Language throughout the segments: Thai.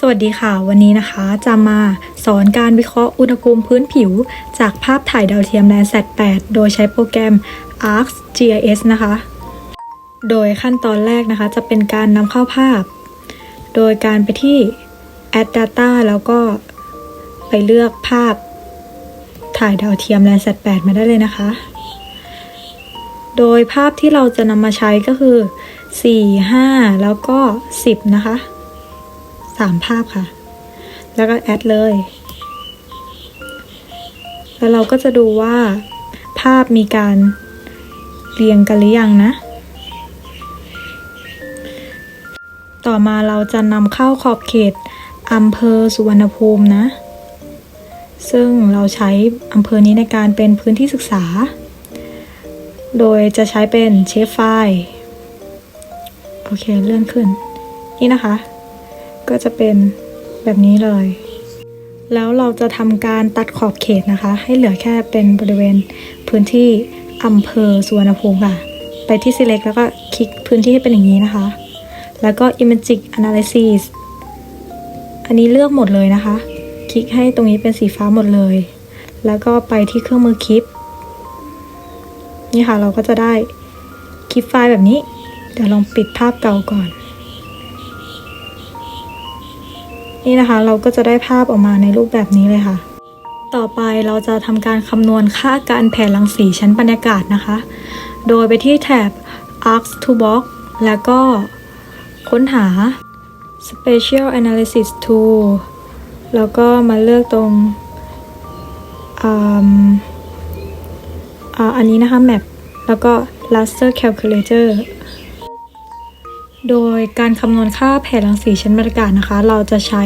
สวัสดีค่ะ วันนี้นะคะจะมาสอนการวิเคราะห์อุณหภูมิพื้นผิว จากภาพถ่ายดาวเทียม Landsat 8โดยใช้โปรแกรม ArcGIS นะคะ โดยขั้นตอนแรกนะคะ จะเป็นการนำเข้าภาพ โดยการไปที่ Add Data แล้วก็ไปเลือกภาพถ่ายดาวเทียม Landsat 8มาได้เลยนะคะ โดยภาพที่เราจะนำมาใช้ก็คือ 4 5 แล้วก็ 10 นะคะ สามภาพค่ะ แล้วก็แอดเลย แล้วเราก็จะดูว่า ภาพมีการเรียงกันหรือยังนะ ต่อมาเราจะนำเข้าขอบเขตอำเภอสุวรรณภูมินะ ซึ่งเราใช้อำเภอนี้ในการเป็นพื้นที่ศึกษา โดยจะใช้เป็นเชฟไฟล์ โอเค เลื่อนขึ้น นี่นะคะ ก็จะเป็นแบบนี้เลย แล้วเราจะทำการตัดขอบเขตนะคะ ให้เหลือแค่เป็นบริเวณพื้นที่อำเภอสุวรรณภูมิค่ะ ไปที่ select แล้วก็คลิกพื้นที่ให้เป็นอย่างนี้นะคะ แล้วก็ imagic analysis อันนี้เลือกหมดเลยนะคะ คลิกให้ตรงนี้เป็นสีฟ้าหมดเลย แล้วก็ไปที่เครื่องมือคลิป นี่ค่ะเราก็จะได้คลิปไฟล์แบบนี้ เดี๋ยวลองปิดภาพเก่าก่อน นี่นะคะเราก็จะได้ภาพออกมาในรูปแบบนี้เลยค่ะ ต่อไปเราจะทำการคำนวณค่าการแผ่รังสีชั้นบรรยากาศนะคะ โดยไปที่แถบ arc to box แล้วก็ค้นหา special analysis tool แล้วก็มาเลือกตรงอ,อันนี้นะคะ map แล้วก็ raster calculator โดยการคำนวณค่าแผ่รังสีชั้นบรรยากาศนะคะ เราจะใช้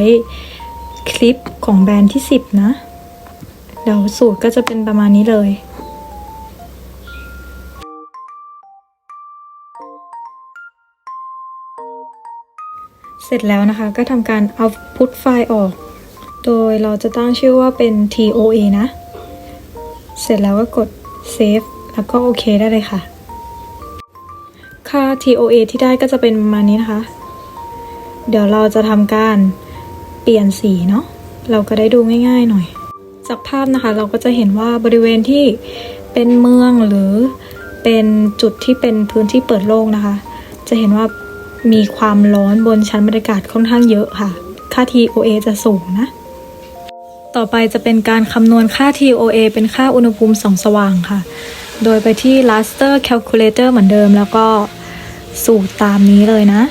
คลิปของแบรนด์ที่ 10 นะเดี๋ยวสูตรก็จะเป็นประมาณนี้เลยเสร็จแล้วนะคะก็ทำการเอาพุทไฟล์ออก โดยเราจะตั้งชื่อว่าเป็น TOA นะ เสร็จแล้วก็กด Save แล้วก็โอเคได้เลยค่ะ ค่า TOA ที่ได้ก็จะเป็นประมาณนี้นะคะ เดี๋ยวเราจะทำการเปลี่ยนสีเนาะ เราก็ได้ดูง่ายๆหน่อย จากภาพนะคะเราก็จะเห็นว่าบริเวณที่เป็นเมืองหรือเป็นจุดที่เป็นพื้นที่เปิดโล่งนะคะ จะเห็นว่ามีความร้อนบนชั้นบรรยากาศค่อนข้างเยอะค่ะ ค่า TOA จะสูงนะ ต่อไปจะเป็นการคำนวณค่า TOA เป็นค่าอุณหภูมิส่องสว่างค่ะ โดยไปที่ raster calculator เหมือนเดิมแล้วก็ สูตรตามนี้เลยนะ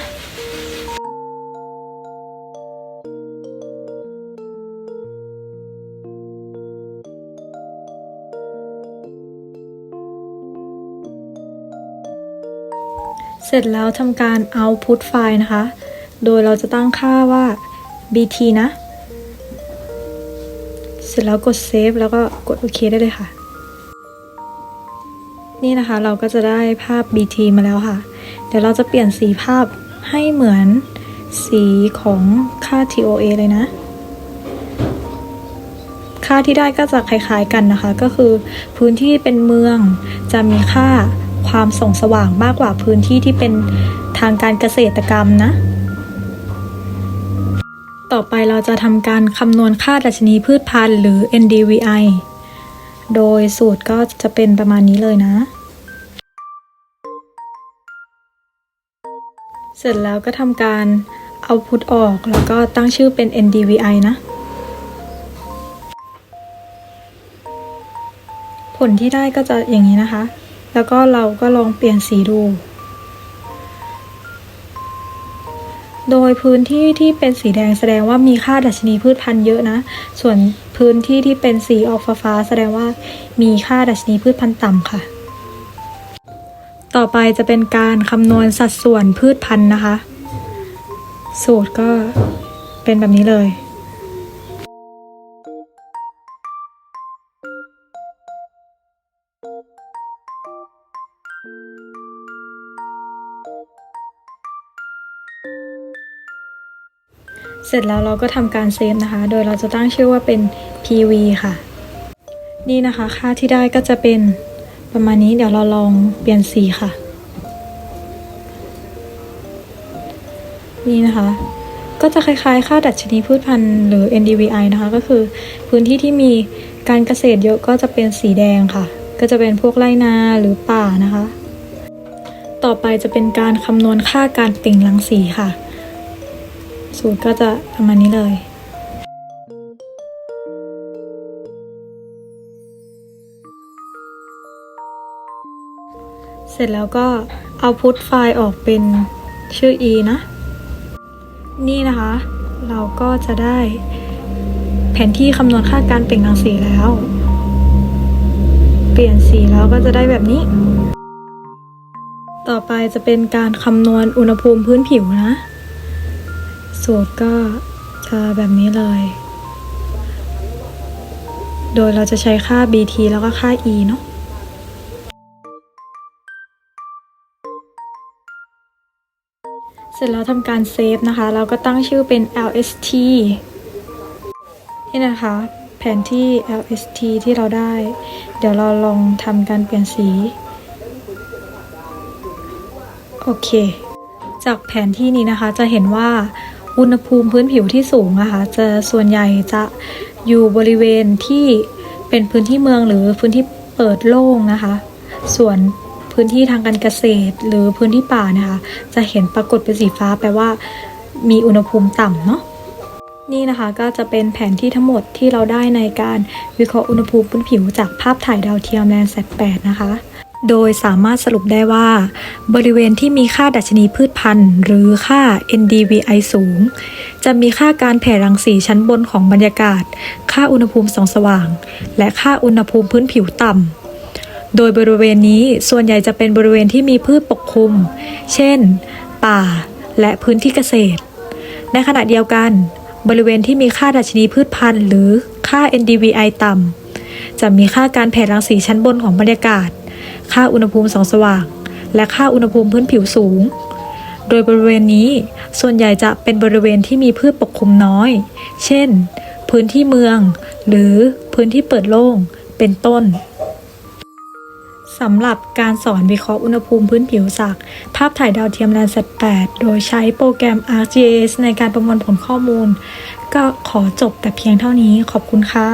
เสร็จแล้วทำการ output ไฟล์นะคะ โดยเราจะตั้งค่าว่า bt นะ เสร็จแล้วกด save แล้วก็กดโอเคได้เลยค่ะ นี่นะคะเราก็จะได้ภาพ bt มาแล้วค่ะ เดี๋ยวเราจะเปลี่ยนสีภาพให้เหมือนสีของค่า TOA เลยนะ ค่าที่ได้ก็จะคล้ายๆกันนะคะ ก็คือพื้นที่เป็นเมืองจะมีค่าความส่องสว่างมากกว่าพื้นที่ที่เป็นทางการเกษตรกรรมนะ ต่อไปเราจะทำการคำนวณค่าดัชนีพืชพันธุ์หรือ NDVI โดยสูตรก็จะเป็นประมาณนี้เลยนะ เสร็จแล้วก็ทำการเอาพุทออกแล้วก็ตั้งชื่อเป็น NDVI นะ ผลที่ได้ก็จะอย่างนี้นะคะ แล้วก็เราก็ลองเปลี่ยนสีดู โดยพื้นที่ที่เป็นสีแดงแสดงว่ามีค่าดัชนีพืชพันธุ์เยอะนะ ส่วนพื้นที่ที่เป็นสีออกฟ้าแสดงว่ามีค่าดัชนีพืชพันธุ์ต่ำค่ะ ต่อไปจะเป็นการคำนวณสัดส่วนพืชพันธุ์นะคะ สูตรก็เป็นแบบนี้เลยเสร็จแล้วเราก็ทำการเซฟนะคะ โดยเราจะตั้งชื่อว่าเป็น PV ค่ะ นี่นะคะ ค่าที่ได้ก็จะเป็น ประมาณนี้เดี๋ยวเราลองเปลี่ยนสีค่ะ นี่นะคะ ก็จะคล้ายๆ ค่าดัชนีพืชพันธุ์หรือ NDVI นะคะ ก็คือพื้นที่ที่มีการเกษตรเยอะก็จะเป็นสีแดงค่ะ ก็จะเป็นพวกไรนาหรือป่านะคะ ต่อไปจะเป็นการคำนวณค่าการเปล่งรังสีค่ะ สูตรก็จะประมาณนี้เลย ร็จแล้วก็เอาพุทไฟล์ออกเป็นชื่อ e นะ นี่นะคะ เราก็จะได้แผนที่คำนวณค่าการเปล่งรังสีแล้ว เปลี่ยนสีแล้วก็จะได้แบบนี้ ต่อไปจะเป็นการคำนวณอุณหภูมิพื้นผิวนะ สูตรก็จะแบบนี้เลย โดยเราจะใช้ค่า bt แล้วก็ค่า e เนาะ เสร็จแล้วทำการเซฟนะคะ เราก็ตั้งชื่อเป็น lst นี่นะคะ แผนที่ lst ที่เราได้ เดี๋ยวเราลองทำการเปลี่ยนสี โอเค จากแผนที่นี้นะคะจะเห็นว่าอุณหภูมิพื้นผิวที่สูงนะคะจะส่วนใหญ่จะอยู่บริเวณที่เป็นพื้นที่เมืองหรือพื้นที่เปิดโล่งนะคะ ส่วน พื้นที่ทางการเกษตร หรือพื้นที่ป่านะคะ จะเห็นปรากฏเป็นสีฟ้าแปลว่า มีอุณหภูมิต่ำเนาะนี่นะคะก็จะเป็นแผนที่ทั้งหมดที่เราได้ในการวิเคราะห์อุณหภูมิพื้นผิวจากภาพถ่ายดาวเทียมแลนด์แซ8นะคะ โดยสามารถสรุปได้ว่า บริเวณที่มีค่าดัชนีพืชพันธุ์ หรือค่า NDVI สูง จะมีค่าการแผ่รังสีชั้นบนของบรรยากาศ ค่าอุณหภูมิส่องสว่าง และค่าอุณหภูมิพื้นผิวต่ำ โดยบริเวณนี้ส่วนใหญ่จะเป็นบริเวณที่มีพืชปกคลุม เช่น ป่า และพื้นที่เกษตร ในขณะเดียวกัน บริเวณที่มีค่าดัชนีพืชพันธุ์หรือค่า NDVI ต่ำ จะมีค่าการแผ่รังสีชั้นบนของบรรยากาศ ค่าอุณหภูมิสองสว่าง และค่าอุณหภูมิพื้นผิวสูง โดยบริเวณนี้ส่วนใหญ่จะเป็นบริเวณที่มีพืชปกคลุมน้อย เช่น พื้นที่เมือง หรือพื้นที่เปิดโล่ง เป็นต้น สำหรับการสอนวิเคราะห์อุณหภูมิพื้นผิวจากภาพถ่ายดาวเทียม Landsat 8 โดยใช้โปรแกรม ArcGIS ในการประมวลผลข้อมูล ก็ขอจบแต่เพียงเท่านี้ขอบคุณค่ะ